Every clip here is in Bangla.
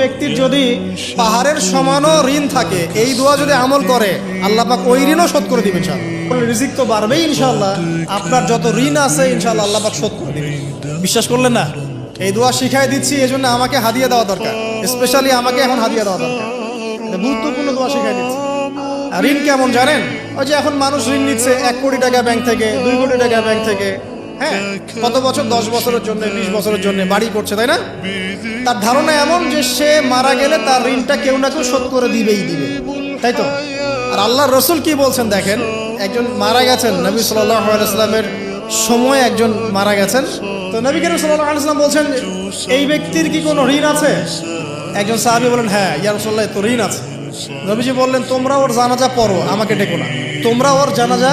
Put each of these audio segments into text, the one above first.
ব্যক্তির যদি পাহাড়ের সমানও ঋণ থাকে, এই দোয়া যদি আমল করে, আল্লাহ পাক ওই ঋণও শোধ করে দিবেন রিজিক তো বাড়বেই ইনশাআল্লাহ। আপনার যত ঋণ আছে, ইনশাআল্লাহ আল্লাহ পাক শোধ করে দিবেন। বিশ্বাস করলেন না? এই দোয়া শিখাই দিচ্ছি এই জন্য আমাকে হাদিয়া দেওয়া দরকার। স্পেশালি আমাকে এখন হাদিয়ে দেওয়া দরকার। গুরুত্বপূর্ণ দোয়া শিখাই দিচ্ছি। ঋণ কেমন জানেন? ওই যে এখন মানুষ ঋণ নিচ্ছে এক কোটি টাকা ব্যাংক থেকে, দুই কোটি টাকা ব্যাংক থেকে। হ্যাঁ কত বছর? দশ বছরের জন্য, বিশ বছরের জন্য, বাড়ি করছে, তাই না? তার ধারণা এমন যে সে মারা গেলে তার ঋণটা কেউ না কেউ শোধ করে দিবেই দিবে। তাই তো? আর আল্লাহ রসুল কি বলছেন দেখেন? একজন মারা গেছেন, নবী সাল্লামের সময় একজন মারা গেছেন। তো নবী করিম সাল্লাম বলছেন, এই ব্যক্তির কি কোনো ঋণ আছে? একজন সাহাবি বলেন হ্যাঁ ইয়া রসল্লাহ তো ঋণ আছে। নবীজি বললেন, তোমরা ওর জানাজা পড়ো, আমাকে ডেকো না। তোমরা ওর জানাজা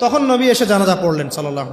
তখন নবী এসে জানাজা পড়লেন সাল্লাহ